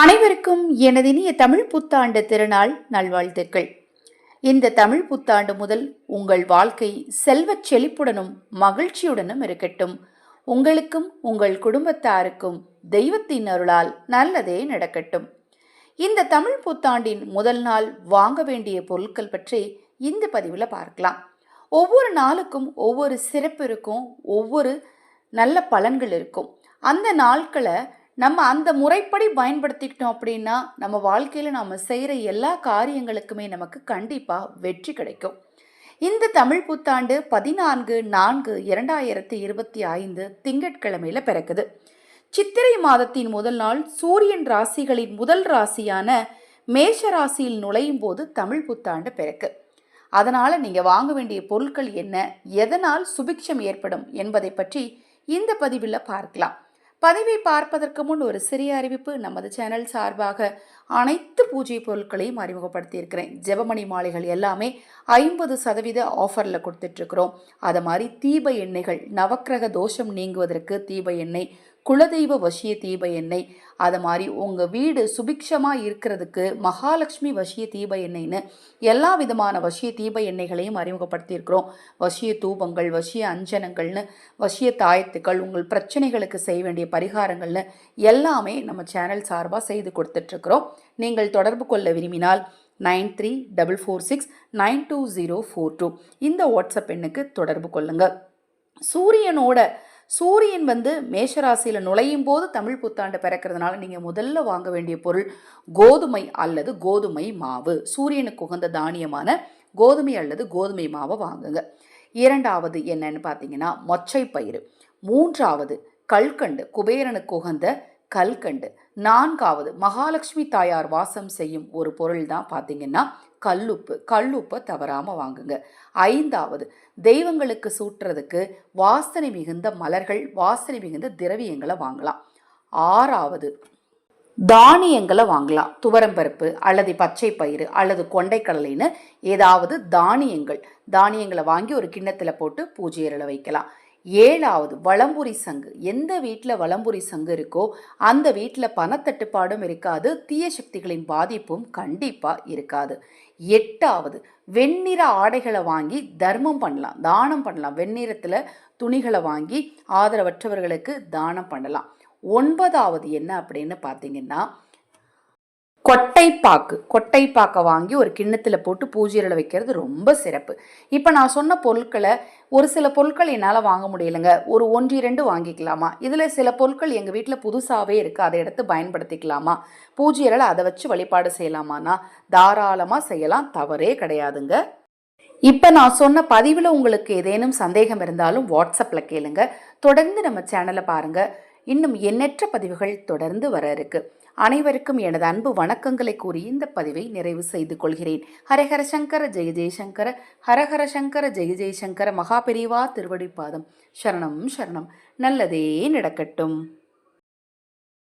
அனைவருக்கும் எனது இனிய தமிழ் புத்தாண்டு திருநாள் நல்வாழ்த்துக்கள். இந்த தமிழ் புத்தாண்டு முதல் உங்கள் வாழ்க்கை செல்வச் செழிப்புடனும் மகிழ்ச்சியுடனும் இருக்கட்டும். உங்களுக்கும் உங்கள் குடும்பத்தாருக்கும் தெய்வத்தின் அருளால் நல்லதே நடக்கட்டும். இந்த தமிழ் புத்தாண்டின் முதல் நாள் வாங்க வேண்டிய பொருட்கள் பற்றி இந்த பதிவில் பார்க்கலாம். ஒவ்வொரு நாளுக்கும் ஒவ்வொரு சிறப்பு இருக்கும் ஒவ்வொரு நல்ல பலன்கள் இருக்கும். அந்த நாட்களை நம்ம அந்த முறைப்படி பயன்படுத்திக்கிட்டோம் அப்படின்னா நம்ம வாழ்க்கையில் நாம் செய்கிற எல்லா காரியங்களுக்குமே நமக்கு கண்டிப்பாக வெற்றி கிடைக்கும். இந்த தமிழ் புத்தாண்டு பதினான்கு நான்கு இரண்டாயிரத்தி இருபத்தி ஐந்து திங்கட்கிழமையில் பிறக்குது. சித்திரை மாதத்தின் முதல் நாள் சூரியன் ராசிகளின் முதல் ராசியான மேஷ ராசியில் நுழையும் போது தமிழ் புத்தாண்டு பிறக்கு. அதனால் நீங்கள் வாங்க வேண்டிய பொருட்கள் என்ன எதனால் சுபிக்ஷம் ஏற்படும் என்பதை பற்றி இந்த பதிவில் பார்க்கலாம். பதிவை பார்ப்பதற்கு முன் ஒரு சிறிய அறிவிப்பு நமது சேனல் சார்பாக அனைத்து பூஜை பொருட்களையும் அறிமுகப்படுத்தியிருக்கிறேன். ஜெபமணி மாலைகள் எல்லாமே ஐம்பது சதவீத ஆஃபரில் கொடுத்துட்ருக்குறோம் அதை மாதிரி தீப எண்ணெய்கள் நவக்கிரக தோஷம் நீங்குவதற்கு தீப எண்ணெய் குலதெய்வ வசிய தீப எண்ணெய். அது மாதிரி உங்கள் வீடு சுபிக்ஷமாக இருக்கிறதுக்கு மகாலட்சுமி வசிய தீப எண்ணெய்னு எல்லா விதமான வசிய தீப எண்ணெய்களையும் அறிமுகப்படுத்தியிருக்கிறோம். வசிய தூபங்கள் வசிய அஞ்சனங்கள்னு வசிய தாயத்துக்கள் உங்கள் பிரச்சனைகளுக்கு செய்ய வேண்டிய பரிகாரங்கள்னு எல்லாமே நம்ம சேனல் சார்பாக செய்து கொடுத்துட்ருக்குறோம். நீங்கள் தொடர்பு கொள்ள விரும்பினால் nine three double four six nine two zero four two இந்த வாட்ஸ்அப் எண்ணுக்கு தொடர்பு கொள்ளுங்கள் சூரியனோட சூரியன் வந்து மேஷராசியில் நுழையும் போது தமிழ் புத்தாண்டு பிறக்கிறதுனால நீங்கள் முதல்ல வாங்க வேண்டிய பொருள் கோதுமை அல்லது கோதுமை மாவு. சூரியனுக்கு உகந்த தானியமான கோதுமை அல்லது கோதுமை மாவை வாங்குங்க. இரண்டாவது என்னன்னு பார்த்தீங்கன்னா மொச்சை பயிறு. மூன்றாவது கல்கண்டு குபேரனுக்கு உகந்த கல்கண்டு. நான்காவது மகாலட்சுமி தாயார் வாசம் செய்யும் ஒரு பொருள் தான் பார்த்தீங்கன்னா கல்லுப்பு கல்லுப்பை தவறாமல் வாங்குங்க. ஐந்தாவது தெய்வங்களுக்கு சூட்டுறதுக்கு வாசனை மிகுந்த மலர்கள் வாசனை மிகுந்த திரவியங்களை வாங்கலாம். ஆறாவது தானியங்களை வாங்கலாம். துவரம்பருப்பு அல்லது பச்சை பயிறு அல்லது கொண்டைக்கடலைன்னு ஏதாவது தானியங்கள். தானியங்களை வாங்கி ஒரு கிண்ணத்தில் போட்டு பூஜை வைக்கலாம். ஏழாவது வளம்புரி சங்கு. எந்த வீட்டில் வளம்புரி சங்கு இருக்கோ அந்த வீட்டில் பணத்தட்டுப்பாடும் இருக்காது தீய சக்திகளின் பாதிப்பும் கண்டிப்பாக இருக்காது. எட்டாவது வெண்ணிற ஆடைகளை வாங்கி தர்மம் பண்ணலாம் தானம் பண்ணலாம். வெண்ணிறத்தில் துணிகளை வாங்கி ஆதரவற்றவர்களுக்கு தானம் பண்ணலாம். ஒன்பதாவது என்ன அப்படின்னு பார்த்தீங்கன்னா கொட்டைப்பாக்கு கொட்டைப்பாக்கை வாங்கி ஒரு கிண்ணத்தில் போட்டு பூஜையில் வைக்கிறது ரொம்ப சிறப்பு. இப்போ நான் சொன்ன பொருட்களை ஒரு சில பொருட்கள் என்னால் வாங்க முடியலைங்க. ஒரு ஒன்று இரண்டு வாங்கிக்கலாமா? இதில் சில பொருட்கள் எங்கள் வீட்டில் புதுசாகவே இருக்குது அதை எடுத்து பயன்படுத்திக்கலாமா? பூஜையில் அதை வச்சு வழிபாடு செய்யலாமானா தாராளமாக செய்யலாம். தவறே கிடையாதுங்க. இப்போ நான் சொன்ன பதிவில் உங்களுக்கு ஏதேனும் சந்தேகம் இருந்தாலும் வாட்ஸ்அப்பில் கேளுங்க. தொடர்ந்து நம்ம சேனலை பாருங்கள் இன்னும் எண்ணற்ற பதிவுகள் தொடர்ந்து வர இருக்குது அனைவருக்கும் எனது அன்பு வணக்கங்களை கூறி இந்த பதிவை நிறைவு செய்து கொள்கிறேன். ஹரஹர சங்கர ஜெய ஜெயசங்கர ஹரஹர சங்கர ஜெய ஜெயசங்கர மகாபெரிவா திருவடிப்பாதம் சரணம் சரணம். நல்லதே நடக்கட்டும்.